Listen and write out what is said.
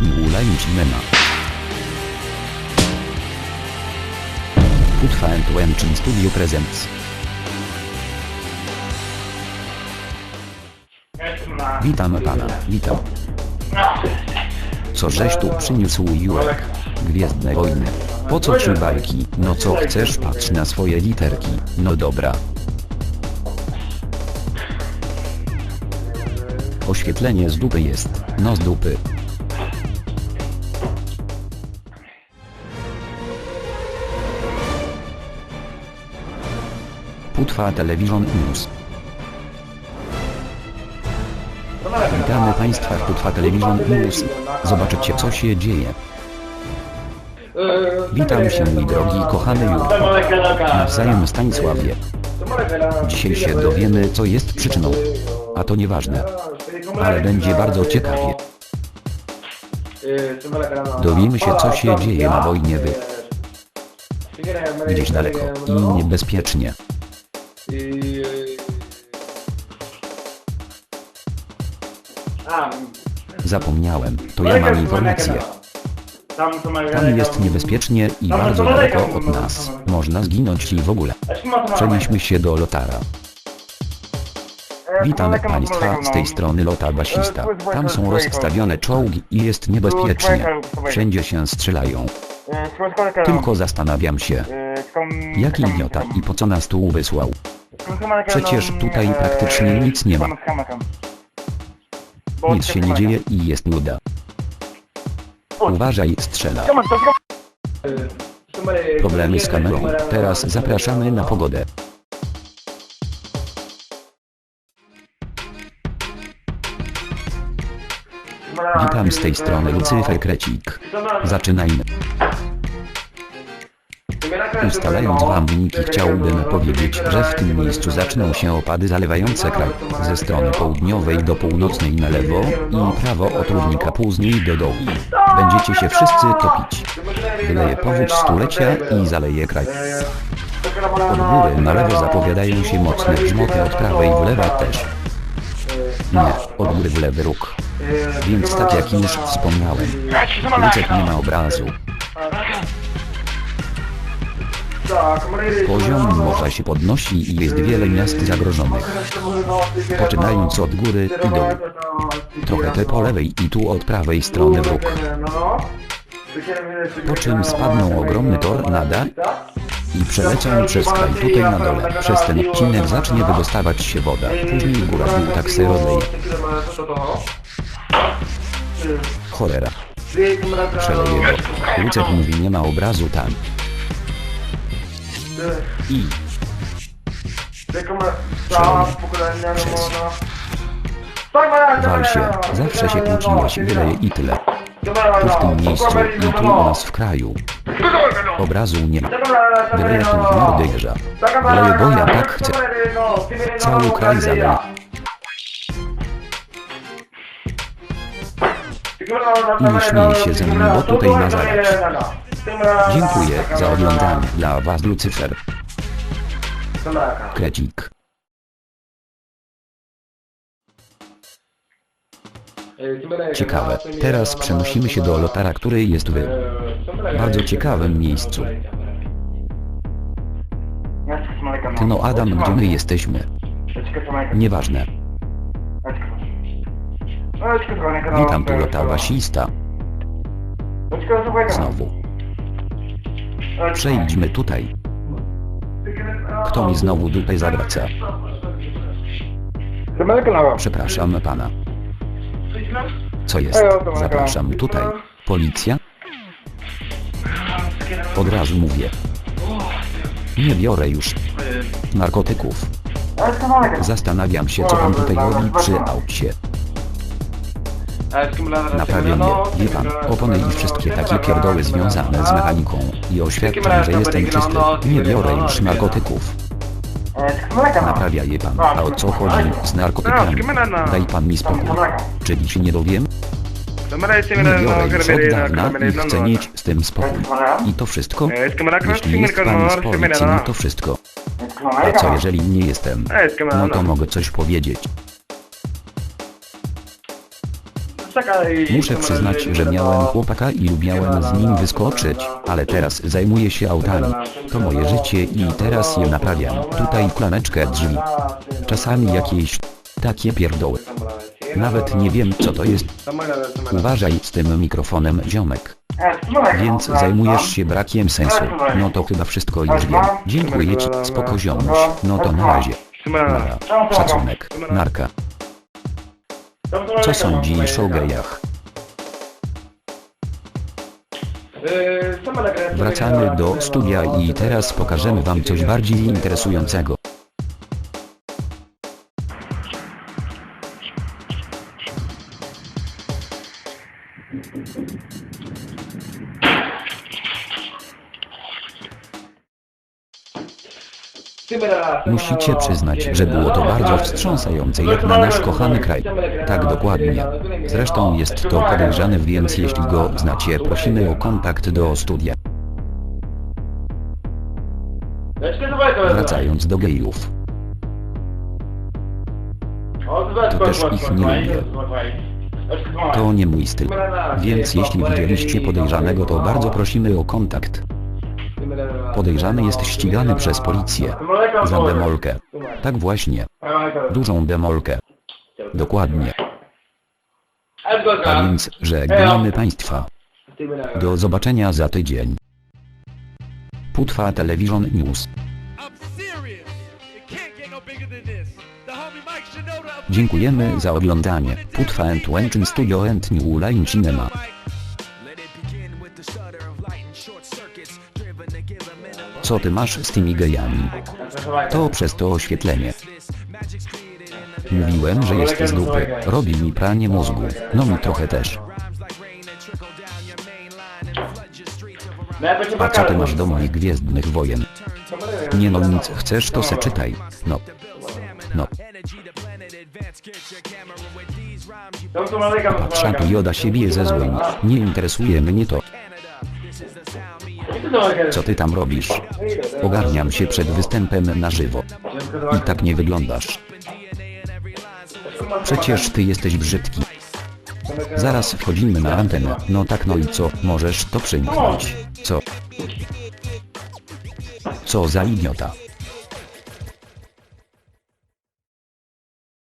Miula Jimena. Putwa Entuenchin Studio Presents. Witam pana, witam. Co żeś tu przyniósł Jurek? Gwiezdne wojny. Po co ci bajki? No co chcesz patrz na swoje literki. No dobra. Oświetlenie z dupy jest. No z dupy. Putwa Television News. Witamy Państwa w Putwa Television News. Zobaczycie co się dzieje. Witam się mój drogi kochany Jurku. Nawzajem Stanisławie. Dzisiaj się dowiemy co jest przyczyną. A to nieważne. Ale będzie bardzo ciekawie. Dowiemy się co się dzieje na wojnie wy. Gdzieś daleko i niebezpiecznie. Zapomniałem, to ja mam informację. Tam jest niebezpiecznie i bardzo daleko od nas. Można zginąć i w ogóle. Przenieśmy się do Lotara. Witam Państwa, z tej strony Lota Basista. Tam są rozstawione czołgi i jest niebezpiecznie. Wszędzie się strzelają. Tylko zastanawiam się, jaki idiota i po co nas tu wysłał. Przecież tutaj praktycznie nic nie ma. Nic się nie dzieje i jest nuda. Uważaj, strzela. Problemy z kamerą. Teraz zapraszamy na pogodę. Witam z tej strony Lucyfer Krecik. Zaczynajmy. Ustalając wam wyniki chciałbym powiedzieć, że w tym miejscu zaczną się opady zalewające kraj. Ze strony południowej do północnej na lewo i prawo od równika później do dołu. Będziecie się wszyscy topić. Wyleje powódź stulecia i zaleje kraj. Od góry na lewo zapowiadają się mocne grzmoty, od prawej w lewo też. Nie, od góry w lewy róg. Więc tak jak już wspomniałem, Lucek nie ma obrazu. Poziom morza się podnosi i jest wiele miast zagrożonych. Poczynając od góry i dołu. Trochę te po lewej i tu od prawej strony wróg. Po czym spadną ogromny tornada i przelecą przez kraj tutaj na dole. Przez ten odcinek zacznie wydostawać się woda. Później góra dół tak se rozleje. Cholera. Przeleje go. Lucek mówi nie ma obrazu tam. I wal się. Zawsze się kłóciłeś, wyleje i tyle. Tu w tym miejscu i tu u nas w kraju. Obrazu nie ma. Wyleje tu w mordy jeża. Wyleje bo ja tak chcę. Cały kraj zaleje. I śmiej się ze mnie, bo tutaj ma zalać. Dziękuję za oglądanie. Dla was Lucyfer. Krecik. Ciekawe. Teraz przenosimy się do Lotara, który jest w bardzo ciekawym miejscu. Ty no Adam, gdzie my jesteśmy? Nieważne. Witam tu Lota Basista. Znowu. Przejdźmy tutaj. Kto mi znowu dupę zawraca? Przepraszam pana. Co jest? Zapraszam tutaj. Policja? Od razu mówię. Nie biorę już narkotyków. Zastanawiam się, co pan tutaj robi przy aucie. Naprawienie, wie pan, opony i wszystkie takie pierdoły związane z mechaniką. I oświadczam, że jestem czysty. Nie biorę już narkotyków. Naprawia je pan. A o co chodzi z narkotykami? Daj pan mi spokój. Czyli się nie dowiem? Nie biorę już od dawna i chcę mieć z tym spokój. I to wszystko? Jeśli jest pan z policji, no to wszystko. A co jeżeli nie jestem? No to mogę coś powiedzieć. Muszę przyznać, że miałem chłopaka i lubiałem z nim wyskoczyć, ale teraz zajmuję się autami. To moje życie i teraz je naprawiam. Tutaj klameczkę drzwi. Czasami jakieś takie pierdoły. Nawet nie wiem co to jest. Uważaj z tym mikrofonem ziomek. Więc zajmujesz się brakiem sensu. No to chyba wszystko już wiem. Dziękuję ci, spoko ziomuś. No to na razie. Nara. Szacunek. Narka. Co sądzisz o gejach? Wracamy do studia i teraz pokażemy wam coś bardziej interesującego. Musicie przyznać, że było to bardzo wstrząsające jak na nasz kochany kraj. Tak dokładnie. Zresztą jest to podejrzane, więc jeśli go znacie, prosimy o kontakt do studia. Wracając do gejów. To też ich nie lubię. To nie mój styl. Więc jeśli widzieliście podejrzanego, to bardzo prosimy o kontakt. Podejrzany jest ścigany przez policję. Za demolkę. Tak właśnie. Dużą demolkę. Dokładnie. A więc, żegnamy Państwa. Do zobaczenia za tydzień. Putwa Television News. No Dziękujemy za oglądanie. Putwa and Łęczyn Studio and New Line Cinema. Co ty masz z tymi gejami? To przez to oświetlenie. Mówiłem, że jest z dupy. Robi mi pranie mózgu. No mi trochę też. a co ty masz do moich Gwiezdnych Wojen? Nie no nic, chcesz to se czytaj. No. No. Patrzaku Joda siebie ze złym. Nie interesuje mnie to. Co ty tam robisz? Ogarniam się przed występem na żywo. I tak nie wyglądasz. Przecież ty jesteś brzydki. Zaraz wchodzimy na antenę. No tak no i co? Możesz to przymknąć. Co? Co za idiota.